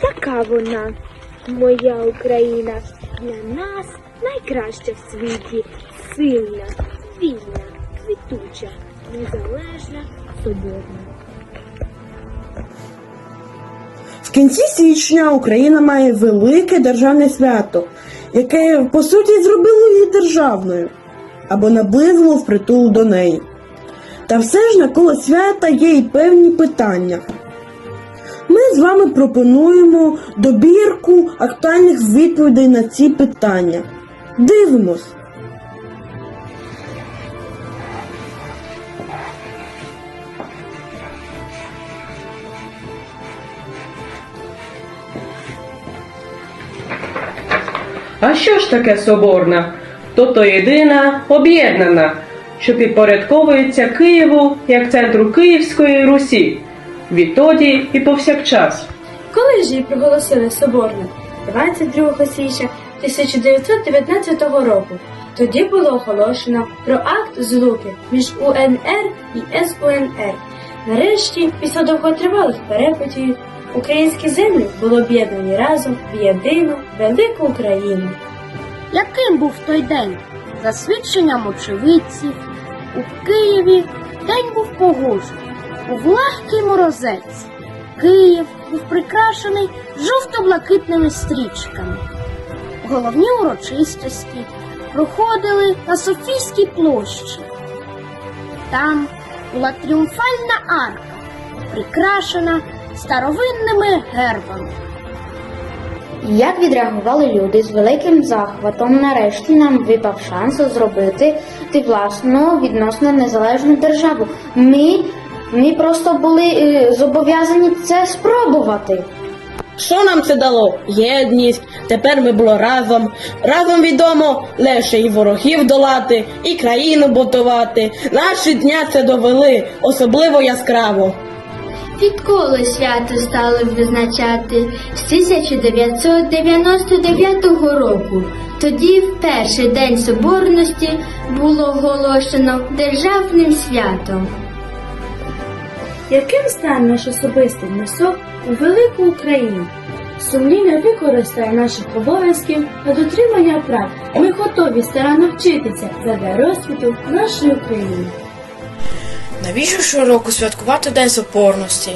Така вона, моя Україна, для нас найкраща в світі, сильна, вільна, квітуча, незалежна, соборна. В кінці січня Україна має велике державне свято, яке по суті зробило її державною або наблизило впритул до неї. Та все ж навколо свята є і певні питання. Ми з вами пропонуємо добірку актуальних відповідей на ці питання. Дивимось. А що ж таке соборна? Тобто єдина, об'єднана, що підпорядковується Києву як центру Київської Русі, відтоді і повсякчас. Коли ж її проголосили соборною? 22 січня 1919 року. Тоді було оголошено про акт злуки між УНР і СУНР. Нарешті, після довготривалих перепитів, українські землі були об'єднані разом в єдину велику Україну. Яким був той день? За свідченням очевидців, у Києві день був погожий, був легкий морозець. Київ був прикрашений жовто-блакитними стрічками. Головні урочистості проходили на Софійській площі. Там була тріумфальна арка, прикрашена старовинними гербами. Як відреагували люди з великим захватом, нарешті нам випав шанс зробити власну відносно незалежну державу. Ми, ми просто були е, зобов'язані це спробувати. Що нам це дало? Єдність. Тепер ми було разом. Разом відомо легше і ворогів долати, і країну будувати. Наші дня це довели, особливо яскраво. Відколи свято стали визначати з 1999 року. Тоді в перший день соборності було оголошено державним святом. Яким стане наш особистий внесок у велику Україну? Сумлінно використає наших обов'язків та дотримання прав. Ми готові старанно вчитися задля розквіту нашої України. Навіщо щороку святкувати День Соборності?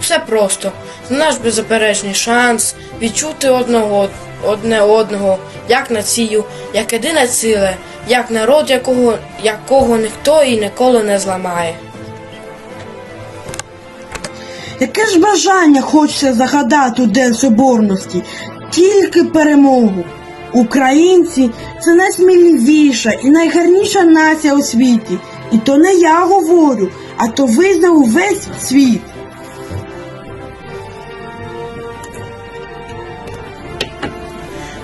Все просто. Це наш беззаперечний шанс відчути одного одне одного, як націю, як єдине ціле, як народ, якого, якого ніхто і ніколи не зламає. Яке ж бажання хочеться загадати у День Соборності? Тільки перемогу. Українці це найсміливіша і найгарніша нація у світі. І то не я говорю, а то визнав увесь світ.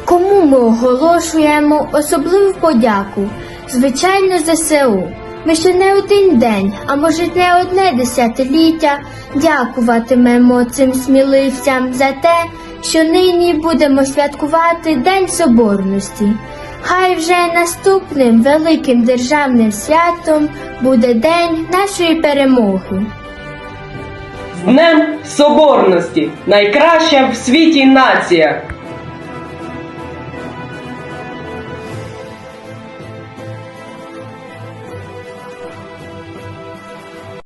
Кому ми оголошуємо особливу подяку? Звичайно, ЗСУ. Ми ще не один день, а може не одне десятиліття дякуватимемо цим сміливцям за те, що нині будемо святкувати День Соборності. Хай вже наступним великим державним святом буде День нашої перемоги. З Днем Соборності! Найкраща в світі нація!